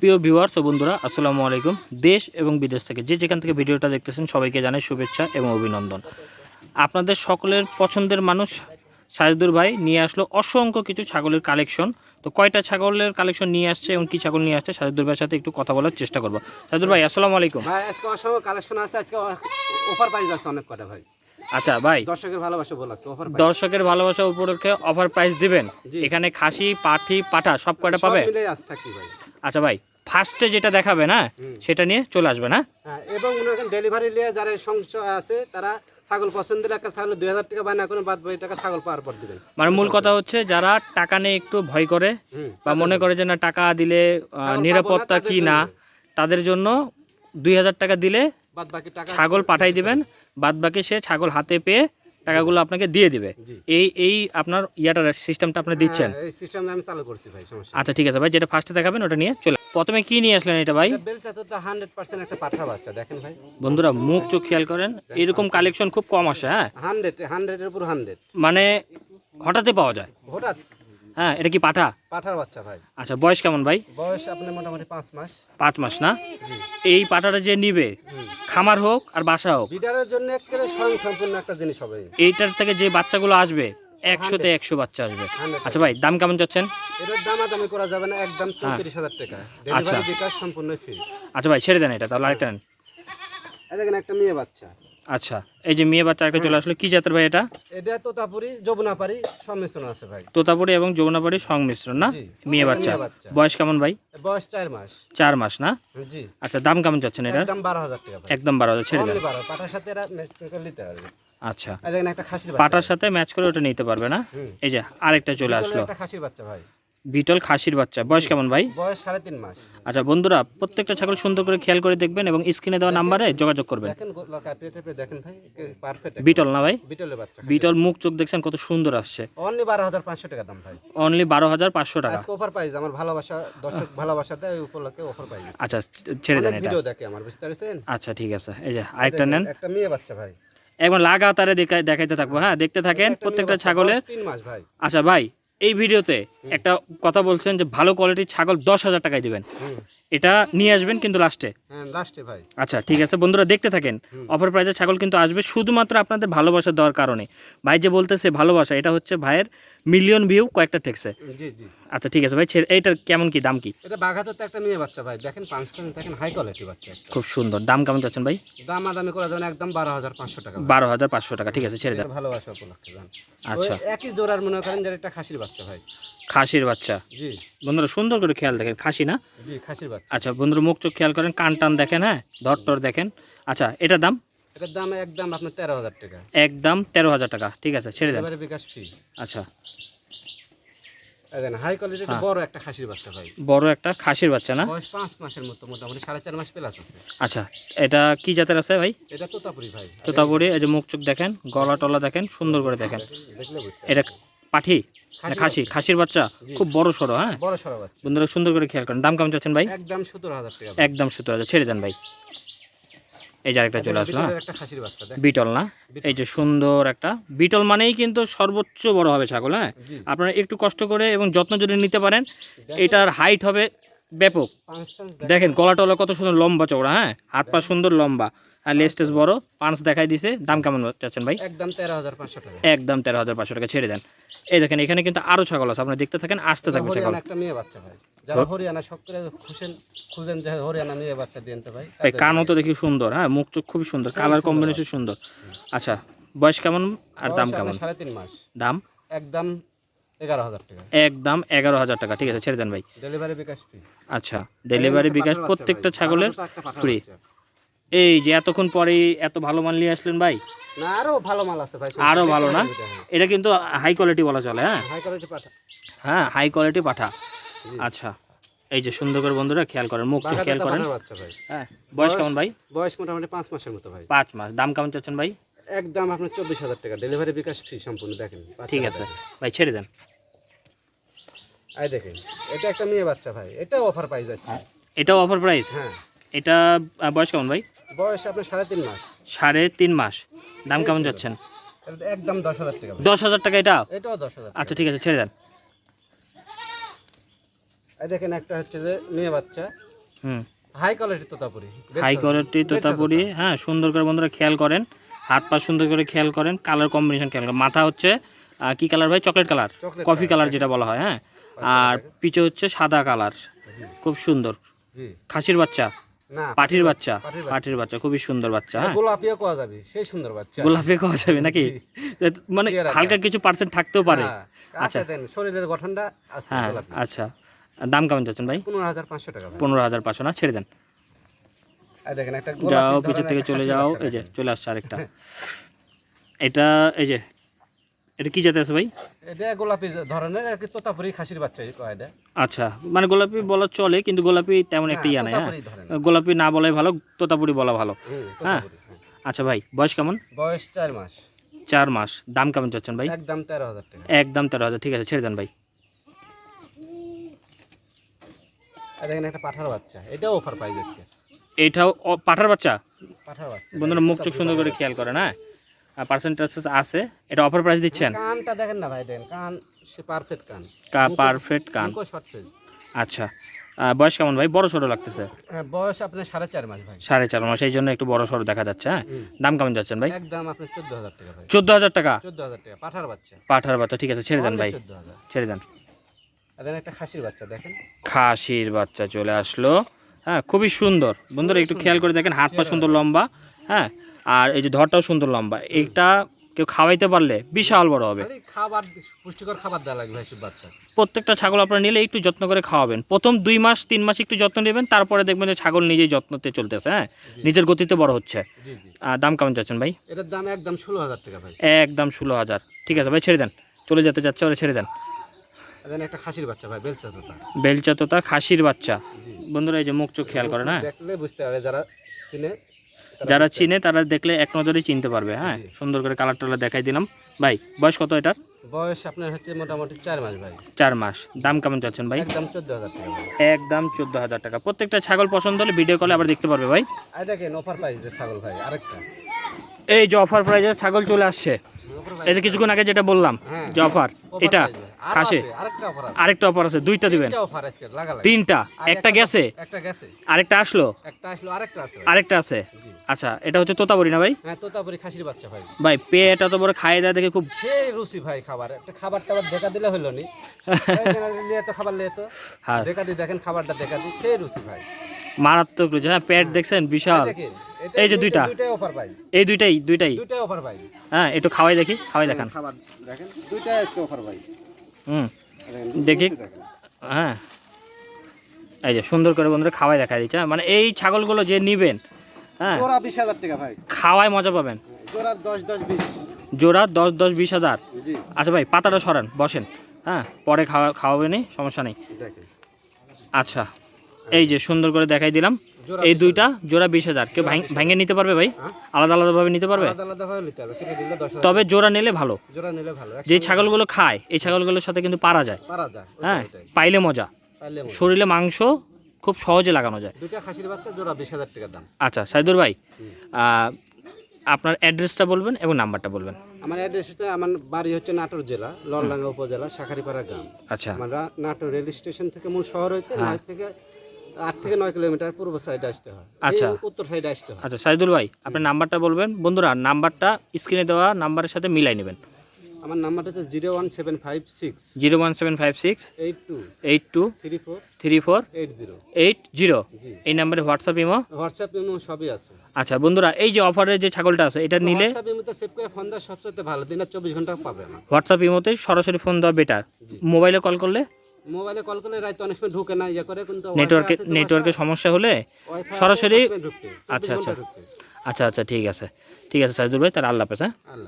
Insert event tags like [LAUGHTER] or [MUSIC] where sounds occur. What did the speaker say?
প্রিয় ভিউয়ার্স ও বন্ধুরা আসসালামু আলাইকুম। দেশ এবং বিদেশ থেকে যে যেখান থেকে ভিডিওটা দেখতেছেন সবাইকে জানাই শুভেচ্ছা এবং অভিনন্দন। আপনাদের সকলের পছন্দের মানুষ সাজদুর ভাই নিয়ে আসলো অসংখ্য কিছু ছাগলের কালেকশন তো কয়টা ছাগলের কালেকশন নিয়ে আসছে এবং কী ছাগল নিয়ে আসছে সাজদুর ভাইয়ের সাথে একটু কথা বলার চেষ্টা করব। সাজদুর ভাই আসসালামু আলাইকুম। ভাই আজকে অসংখ্য কালেকশন আছে আজকে অফার প্রাইস আছে অনেক কটা ভাই। আচ্ছা ভাই। দর্শকের ভালোবাসা তো অফার দর্শকের ভালোবাসা উপলক্ষে অফার প্রাইস দিবেন? এখানে খাসি পাঠি পাঠা সব কয়টা পাবে? মিলে আজ থাকি ভাই। আচ্ছা ভাই ফার্স্টে যেটা দেখাবে না সেটা নিয়ে চলে আসবে না হ্যাঁ এবং মনে করেন ডেলিভারি নিয়ে যারা সংশয় আছে তারা ছাগল পছন্দের একটা ছাগল দুই হাজার টাকা বায়না করে বাদ বাকি টাকা ছাগল পাওয়ার পর দিবেন। মানে মূল কথা হচ্ছে যারা টাকা নিয়ে একটু ভয় করে বা মনে করে যে না টাকা দিলে নিরাপত্তা কি না তাদের জন্য দুই হাজার টাকা দিলে বাদ বাকি টাকা ছাগল পাঠাই দিবেন বাদ বাকি সে ছাগল হাতে পেয়ে টাকাগুলো আপনাকে দিয়ে দিবে। এই এই আপনার ইয়াটার সিস্টেমটা আপনি দিচ্ছেন? হ্যাঁ, এই সিস্টেমটা আমি চালু করছি ভাই সমস্যা আচ্ছা ঠিক আছে ভাই যেটা ফার্স্টে দেখাবেন ওটা নিয়ে চলে প্রথমে কি নিয়ে আসলেন এটা ভাই? বেলচা তো হান্ড্রেড পার্সেন্ট একটা পাঠা বাচ্চা দেখেন ভাই। বন্ধুরা মুখ চোখ খেয়াল করেন এরকম কালেকশন খুব কম আসে হ্যাঁ? হান্ড্রেড হান্ড্রেডের উপর হান্ড্রেড মানে হঠাৎই পাওয়া যায়। হঠাৎ? হ্যাঁ এটা কি পাঠা? পাঠার বাচ্চা ভাই। আচ্ছা বয়স কেমন ভাই? বয়স আপনি মোটামুটি পাঁচ মাস। পাঁচ মাস না? এই পাঠাটা যে নিবে খামার হোক আর বাসা হোক বিডারের জন্য একেবারে স্বয়ং সম্পূর্ণ একটা জিনিস হবে। এইটার থেকে যে বাচ্চাগুলো আসবে একশোতে একশো বাচ্চা আসবে। আচ্ছা ভাই দাম কেমন যাচ্ছেন? এটার দামাদামি করা যাবে না একদম চৌত্রিশ হাজার টাকা। ডেলিভারি বিকাশ সম্পূর্ণ ফ্রি আচ্ছা ভাই ছেড়ে দেন এটা তাহলে আরেকটা নেন। দেখেন একটা মেয়ে বাচ্চা। আচ্ছা এই যে মেয়ে বাচ্চা একটা চলে আসলো কি জাতের ভাই এটা? এটা তোতাপুরি যমুনাপারি সম্মিশ্রণ আছে ভাই। তোতাপুরি এবং যমুনাপাড়ি সংমিশ্রণ না। মেয়ে বাচ্চা। বয়স কেমন ভাই? বয়স চার মাস। চার মাস না? জি। আচ্ছা দাম কেমন যাচ্ছেন এটা? একদম বারো হাজার টাকা একদম বারো হাজার ছেড়ে দেন। পাটার সাথে এরা নিতে পারবে। আচ্ছা। এই দেখেন একটা খাসির পাটার সাথে ম্যাচ করে ওটা নিতে পারবে না? এই যে আরেকটা চলে আসলো। একটা খাসির বাচ্চা ভাই। বিটল খাসির বাচ্চা। বয়স কেমন ভাই? বয়স সাড়ে তিন মাস। আচ্ছা বন্ধুরা প্রত্যেকটা ছাগল সুন্দর করে খেয়াল করে দেখবেন এবং স্ক্রিনে দেওয়া নাম্বারে যোগাযোগ করবেন। বিটল না ভাই? বিটল মুখ চোখ দেখছেন কত সুন্দর আসছে। অনলি বারো হাজার পাঁচশো টাকা দাম ভাই। অনলি বারো হাজার পাঁচশো টাকা। অফার পাইজ আমার ভালোবাসা দর্শক ভালোবাসা দেয় ওই উপলক্ষে অফার পাইজ আচ্ছা ছেড়ে দেন এটা। ভিডিও দেখে আমার বুঝতে পারছেন? আচ্ছা ঠিক আছে। এই যে আরেকটা নেন। একটা মেয়ে বাচ্চা ভাই। একবার লাগাতারে দেখাইতে থাকব হ্যাঁ দেখতে থাকেন প্রত্যেকটা ছাগলের। তিন মাস ভাই। আচ্ছা ভাই এই ভিডিওতে একটা কথা বলছেন যে ভালো কোয়ালিটির ছাগল দশ হাজার টাকায় দিবেন। এটা নিয়ে আসবেন কিন্তু লাস্টে হ্যাঁ লাস্টে ভাই। আচ্ছা ঠিক আছে বন্ধুরা দেখতে থাকেন। অফার প্রাইজে ছাগল কিন্তু আসবে শুধুমাত্র আপনাদের ভালোবাসা দেওয়ার কারণে। ভাই যে বলতেছে ভালোবাসা এটা হচ্ছে ভাইয়ের মিলিয়ন ভিউ কয়েকটা ঠেকছে। জি জি। আচ্ছা ঠিক আছে ভাই এইটার কেমন কি দাম কি? এটা বাঘাতে তো একটা মেয়ে বাচ্চা ভাই দেখেন পাঁচশো দেখেন হাই কোয়ালিটি বাচ্চা খুব সুন্দর। দাম কেমন চাচ্ছেন ভাই? দাম আদামি করা যাবে একদম বারো হাজার পাঁচশো টাকা। বারো হাজার পাঁচশো টাকা ঠিক আছে ছেড়ে দেন। ভালোবাসা উপলক্ষে আচ্ছা। একই জোড়ার মনে করেন যে একটা খাসির বাচ্চা ভাই। খাসির বাচ্চা। জি। বন্ধুরা সুন্দর করে খেয়াল দেখেন খাসি না? জি খাসির বাচ্চা আচ্ছা বন্ধুরা মুখ চোখ খেয়াল করেন কান টান দেখেন হ্যাঁ? ধর টর দেখেন। আচ্ছা এটার দাম? এটার দাম একদম আপনার তেরো হাজার টাকা। একদম তেরো হাজার টাকা ঠিক আছে ছেড়ে দেন। এবারে বিকাশ ফ্রি আচ্ছা। হাই হ্যাঁ। বড় একটা খাসির বাচ্চা ভাই। বড় একটা খাসির বাচ্চা না? বয়স মাসের মতো মোটামুটি সাড়ে চার মাস প্লাস আছে। আচ্ছা এটা কি জাতের আছে ভাই? এটা তোতাপুরি ভাই। তোতাপুরি এই যে মুখ চোখ দেখেন গলা টলা দেখেন সুন্দর করে দেখেন। এটা পাঠি? খাসি খাসির বাচ্চা। খুব বড় সড়ো হ্যাঁ? বড় সড়ো বাচ্চা। বন্ধুরা সুন্দর করে খেয়াল করেন। দাম কেমন চাচ্ছেন ভাই? একদম সতেরো হাজার টাকা একদম সতেরো হাজার। ছেড়ে দেন ভাই। এই যে আরেকটা চলে আসলো হ্যাঁ? বিটল না? এই যে সুন্দর একটা। বিটল মানেই কিন্তু সর্বোচ্চ বড় হবে ছাগল হ্যাঁ? আপনারা একটু কষ্ট করে এবং যত্ন যদি নিতে পারেন এটার হাইট হবে ব্যাপক। দেখেন গলা টলা কত সুন্দর লম্বা চওড়া হ্যাঁ? হাত পা সুন্দর লম্বা। আর লেস্টেস বড় পাঁচ দেখাই দিছে। দাম কেমন চাচ্ছেন ভাই? একদম তেরো হাজার পাঁচশো টাকা। একদম তেরো হাজার পাঁচশো টাকা ছেড়ে দেন। এই দেখেন এখানে কিন্তু আরও ছাগল আছে আপনারা দেখতে থাকেন আসতে থাকবে ছাগল। একটা মেয়ে বাচ্চা ভাই। যারা হরিয়ানা সব করে খুঁজেন খুঁজেন যে হরিয়ানা মেয়ে বাচ্চা দিয়ে আনতে ভাই ভাই কানও তো দেখি। সুন্দর হ্যাঁ? মুখ চোখ খুবই সুন্দর কালার কম্বিনেশন সুন্দর। আচ্ছা বয়স কেমন? আর দাম কেমন? সাড়ে তিন মাস। দাম? একদম এগারো হাজার টাকা। একদম এগারো হাজার টাকা ঠিক আছে ছেড়ে দেন ভাই। ডেলিভারি বিকাশ ফ্রি আচ্ছা ডেলিভারি বিকাশ প্রত্যেকটা ছাগলের free। এই যে এতক্ষণ পরে এত ভালো মাল নিয়ে আসলেন ভাই? না আরও ভালো মাল আছে ভাই আরও ভালো না? এটা কিন্তু হাই কোয়ালিটি বলা চলে হ্যাঁ? হাই কোয়ালিটি পাঠা। হ্যাঁ হাই কোয়ালিটি পাঠা। আচ্ছা এই যে সুন্দর করে বন্ধুরা খেয়াল করেন মুখ খেয়াল করেন। হ্যাঁ বয়স কেমন ভাই? বয়স মোটামুটি পাঁচ মাসের মতো ভাই। পাঁচ মাস। দাম কেমন চাচ্ছেন ভাই? একদম আপনার চব্বিশ হাজার টাকা। ডেলিভারি বিকাশ ফ্রি সম্পূর্ণ দেখেন। ঠিক আছে। ভাই ছেড়ে দেন। আই দেখেন এটা একটা মেয়ে বাচ্চা ভাই এটা অফার পাই যাচ্ছে এটাও অফার প্রাইস হ্যাঁ। এটা বয়স কেমন ভাই? বয়স আপনার সাড়ে তিন মাস। সাড়ে তিন মাস। দাম কেমন যাচ্ছেন? একদম দশ হাজার টাকা দশ হাজার টাকা এটা? এটাও দশ হাজার আচ্ছা ঠিক আছে ছেড়ে দেন। এই দেখেন একটা হচ্ছে যে মেয়ে বাচ্চা। হুম। High quality Totapuri. High quality Totapuri হ্যাঁ সুন্দর করে বন্ধুরা খেয়াল করেন। হাত পা সুন্দর করে খেয়াল করেন কালার কম্বিনেশন খেয়াল করেন। মাথা হচ্ছে কি কালার ভাই? চকলেট কালার কফি কালার যেটা বলা হয় হ্যাঁ? আর পিছে হচ্ছে সাদা কালার খুব সুন্দর। খাসির বাচ্চা? পাটির বাচ্চা পাটির বাচ্চা। খুবই সুন্দর বাচ্চা হ্যাঁ? গোলাপিও কোয়া যাবে সেই সুন্দর বাচ্চা। গোলাপি খাওয়া যাবে নাকি? মানে হালকা কিছু পার্সেন্ট থাকতেও পারে। আচ্ছা। দেন শরীরের গঠনটা হ্যাঁ আচ্ছা। দাম কেমন যাচ্ছেন ভাই? পনেরো হাজার পাঁচশো টাকা পনেরো হাজার পাঁচশো না? ছেড়ে দেন। দেখেন একটা যাও পিছের থেকে চলে যাও এই যে চলে আসছে আরেকটা। এটা এই যে এটা কি জাতে আছে ভাই? এটা গোলাপি ধরনের আর কি তোতাপুরি খাসির বাচ্চা এটা। আচ্ছা মানে গোলাপি বলা চলে কিন্তু গোলাপি তেমন একটা ইয়া নাই হ্যাঁ? গোলাপি না বলাই ভালো তোতাপুরি বলা ভালো হ্যাঁ। হ্যাঁ। আচ্ছা ভাই বয়স কেমন? বয়স চার মাস। চার মাস। দাম কেমন চাচ্ছেন ভাই? একদম তেরো হাজার টাকা। একদম তেরো হাজার ঠিক আছে ছেড়ে দেন ভাই। দেখেন একটা পাঠার বাচ্চা এটাও অফার প্রাইস আজকে এইটাও ও- পাঠার বাচ্চা? পাঠার বাচ্চা। বন্ধুরা মুখ চোখ সুন্দর করে খেয়াল করেন হ্যাঁ পার্সেন্টেজ আছে। এটা অফার প্রাইস দিচ্ছেন? কানটা দেখেন না ভাই দেন। কান সে পারফেক্ট কান। কা পারফেক্ট কান। আচ্ছা। বয়স কেমন ভাই? বড় সড়ো লাগতেছে? হ্যাঁ, বয়স আপনার সাড়ে চার মাস ভাই। সাড়ে চার মাস এই জন্য একটু বড় সড়ো দেখা যাচ্ছে হ্যাঁ? দাম কেমন যাচ্ছেন ভাই? একদম আপনার চোদ্দ হাজার টাকা ভাই। চোদ্দ হাজার টাকা? চোদ্দ হাজার টাকা পাঠার বাচ্চা। পাঠার বাচ্চা ঠিক আছে ছেড়ে দেন ভাই। চোদ্দ হাজার। ছেড়ে দেন একটা খাসির বাচ্চা দেখেন। খাসির বাচ্চা চলে আসলো। হ্যাঁ খুবই সুন্দর। বন্ধুরা একটু খেয়াল করে দেখেন হাত পা সুন্দর। লম্বা হ্যাঁ আর এই যে ধরটাও সুন্দর লম্বা। এইটা কেউ খাওয়াইতে পারলে বিশাল বড় হবে। খাবার পুষ্টিকর খাবার দেওয়া লাগবে বাচ্চা প্রত্যেকটা ছাগল আপনারা নিলে একটু যত্ন করে খাওয়াবেন। প্রথম দুই মাস তিন মাস একটু যত্ন নেবেন তারপরে দেখবেন যে ছাগল নিজেই যত্নতে চলতেছে হ্যাঁ নিজের গতিতে বড় হচ্ছে। দাম কেমন যাচ্ছেন ভাই? এটার দাম একদম ষোলো হাজার টাকা ভাই। একদম ষোলো হাজার। ঠিক আছে ভাই ছেড়ে দেন। চলে যেতে যাচ্ছে ওরা ছেড়ে দেন। একটা খাসির বাচ্চা ভাই বেলচা তোতা। বেলচা তোতা খাসির বাচ্চা। বন্ধুরা এই যে মুখ চোখ খেয়াল করে না? দেখলে বুঝতে হবে যারা চিনে যারা চিনে তারা দেখলে এক নজরেই চিনতে পারবে হ্যাঁ? সুন্দর করে কালার টালার দেখাই দিলাম। ভাই বয়স কত এটার? বয়স আপনার হচ্ছে মোটামুটি চার মাস ভাই। চার মাস। দাম কেমন চাচ্ছেন ভাই? একদম চোদ্দ হাজার টাকা একদম চোদ্দ হাজার টাকা। প্রত্যেকটা ছাগল পছন্দ হলে ভিডিও কলে আবার দেখতে পারবে ভাই। দেখেন অফার প্রাইস ছাগল ভাই আরেকটা। এই যে অফার প্রাইজে ছাগল চলে আসছে। যে কিছুক্ষণ আগে যেটা বললাম হ্যাঁ। যে অফার এটা। আরেকটা অফার আছে। দুইটা দিবেন? তিনটা একটা গেছে? আরেকটা আসলো? আরেকটা আছে ভাই। আচ্ছা এটা হচ্ছে তোতাবড়ি না ভাই? হ্যাঁ খাসির বাচ্চা ভাই। ভাই পেট এত বড় খাইয়ে দেয় দেখে খুব সেই রুচি ভাই খাবার। একটা খাবার টাবার দেখা দিলে হলো নি। [LAUGHS] তো খাবার লিয়ে তো। হ্যাঁ। দেখা দি দেখেন খাবারটা দেখা দি সেই রুচি ভাই। মারাত্মক রয়েছে হ্যাঁ পেট দেখছেন বিশাল। এই যে দুইটা। এই দুইটাই দুইটাই। দুইটাই অফার পাই হ্যাঁ একটু খাওয়াই দেখি খাওয়াই দেখান। খাবার দেখেন অফার পাই হুম। দেখি। হ্যাঁ। এই যে সুন্দর করে বন্ধুরা খাওয়াই দেখা দিচ্ছে। হ্যাঁ, মানে এই ছাগলগুলো যে নিবেন হ্যাঁ খাওয়ায় মজা পাবেন। জোড়া দশ দশ বিশ। জোড়া দশ দশ বিশ হাজার। আচ্ছা ভাই পাতাটা সরান বসেন। হ্যাঁ পরে খাওয়া খাওয়াবে নি সমস্যা নেই। আচ্ছা এই যে সুন্দর করে দেখাই দিলাম। এই দুইটা জোড়া বিশ হাজার। কেউ ভাঙ- নিতে পারবে ভাই? হ্যাঁ? আলাদা আলাদাভাবে নিতে পারবে? তবে জোড়া নিলে ভালো। যে ছাগলগুলো খায় এই ছাগলগুলোর সাথে কিন্তু পারা যায়। হ্যাঁ? পাইলে মজা। হয়। শরীরে মাংস খুব সহজে লাগানো যায়। আচ্ছা সাইদুর ভাই আপনার অ্যাড্রেসটা বলবেন এবং নাম্বারটা বলবেন। আমার অ্যাড্রেসটা আমার বাড়ি হচ্ছে নাটোর জেলা লরডাঙ্গা উপজেলা শাখারিপাড়া গ্রাম। আচ্ছা। আমার নাটোর রেল স্টেশন থেকে মূল শহর হইতে থেকে আট থেকে নয় কিলোমিটার পূর্ব সাইডে আসতে হয়। আচ্ছা। উত্তর সাইডে আসতে হয়। আচ্ছা সাইদুল ভাই আপনার নাম্বারটা বলবেন। বন্ধুরা নাম্বারটা স্ক্রিনে দেওয়া নাম্বারের সাথে মিলাই নেবেন। আমার নাম্বারটা হচ্ছে zero one seven five six. Zero one seven five six eight two. Eight two three four. Three four eight zero. Eight zero. এই নাম্বারে হোয়াটসঅ্যাপ ইমো? হোয়াটসঅ্যাপ ইমো সবই আছে। আচ্ছা বন্ধুরা এই যে অফারের যে ছাগলটা আছে এটা নিলে হোয়াটসঅ্যাপ ইমোতে সেভ করে ফোন দেওয়া সবচেয়ে ভালো। দিনে চব্বিশ ঘণ্টা পাবে আমার হোয়াটসঅ্যাপ ইমোতে সরাসরি ফোন দেওয়া বেটার মোবাইলে কল করলে মোবাইলে কল করলে রাইতে অনেক সময় ঢুকে না ইয়ে করে কিন্তু নেটওয়ার্কে নেটওয়ার্কের সমস্যা হলে সরাসরি- আচ্ছা, আচ্ছা। আচ্ছা আচ্ছা ঠিক আছে। ঠিক আছে সাইদুল ভাই তাহলে আল্লাহ হাফেজ হ্যাঁ? আল্লাহ।